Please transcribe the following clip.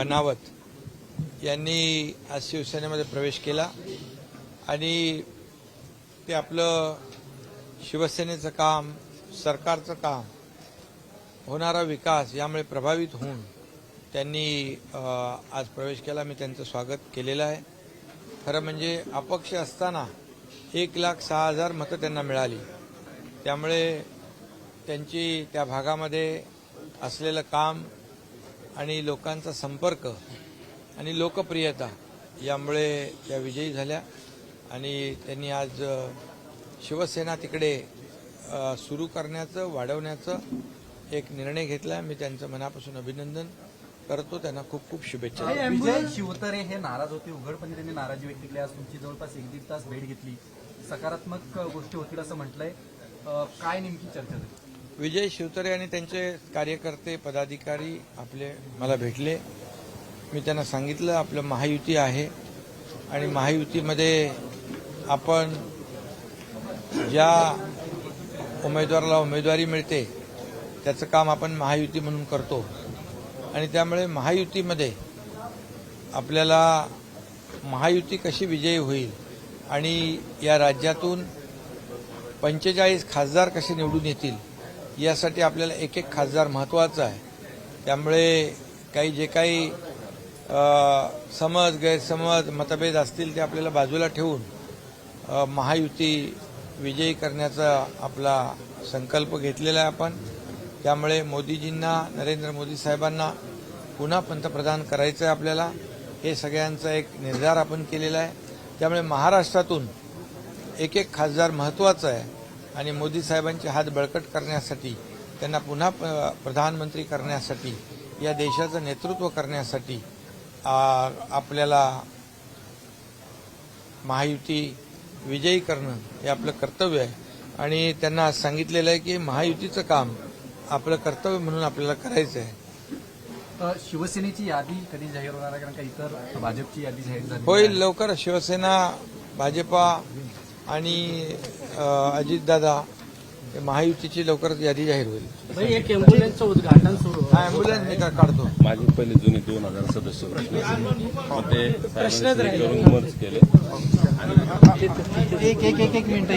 बनावत यांनी आज शिवसेनेमध्ये प्रवेश केला आणि ते आपलं शिवसेनेचं काम सरकारचं काम होणारा विकास यामुळे प्रभावित होऊन त्यांनी आज प्रवेश केला. मी त्यांचं स्वागत केलेलं आहे. खरं म्हणजे अपक्ष असताना एक लाख सहा हजार मतं त्यांना मिळाली. त्यामुळे त्यांची त्या भागामध्ये असलेलं काम आणि लोकांचा संपर्क आणि लोकप्रियता यामुळे त्या विजयी झाल्या. आणि त्यांनी आज शिवसेना तिकडे सुरू करण्याचं वाढवण्याचं एक निर्णय घेतला. मी त्यांचं मनापासून अभिनंदन करतो. त्यांना खूप खूप शुभेच्छा. विजय शिवतरे हे नाराज होते. उघडपणे त्यांनी नाराजी व्यक्त केली. आज तुमची जवळपास एक दीड तास भेट घेतली. सकारात्मक गोष्टी होतील असं म्हटलंय. काय नेमकी चर्चा झाली? विजय शिवतरे आणि त्यांचे कार्यकर्ते पदाधिकारी आपले मला भेटले. मी त्यांना सांगितलं आपलं महायुती आहे आणि महायुतीमध्ये आपण ज्या उमेदवाराला उमेदवारी मिळते त्याचं काम आपण महायुती म्हणून करतो. आणि त्यामुळे महायुतीमध्ये आपल्याला महायुती कशी विजयी होईल आणि या राज्यातून पंचेचाळीस खासदार कसे निवडून येतील यासाठी आपल्याला एक एक खासदार महत्त्वाचा आहे. त्यामुळे काही जे काही समज गैरसमज मतभेद असतील ते आपल्याला बाजूला ठेवून महायुती विजयी करण्याचा आपला संकल्प घेतलेला आहे आपण. त्यामुळे मोदीजींना नरेंद्र मोदी साहेबांना पुन्हा पंतप्रधान करायचं आहे आपल्याला. हे सगळ्यांचा एक निर्धार आपण केलेला आहे. त्यामुळे महाराष्ट्रातून एक एक खासदार महत्त्वाचा आहे. आणि मोदी साहेबांचे हात बळकट करण्यासाठी त्यांना पुन्हा प्रधानमंत्री करण्यासाठी या देशाचं नेतृत्व करण्यासाठी आपल्याला महायुती विजयी करणं हे आपलं कर्तव्य आहे. आणि त्यांना आज सांगितलेलं आहे की महायुतीचं काम आपलं कर्तव्य म्हणून आपल्याला करायचं आहे शिवसेनेची यादी कधी जाहीर होणार आहे? कारण का इतर भाजपची यादी जाहीर झाली होईल लवकर. शिवसेना भाजपा आणि अजितदादा हे महायुतीची लवकरच यादी जाहीर होईल भाई एक उद्घाटन सुरू हा ॲम्ब्युलन्स मी का काढतो माझे पहिले जुने दोन हजार सदस्य होते मग ते मर्ज केले एक एक एक एक मिनिट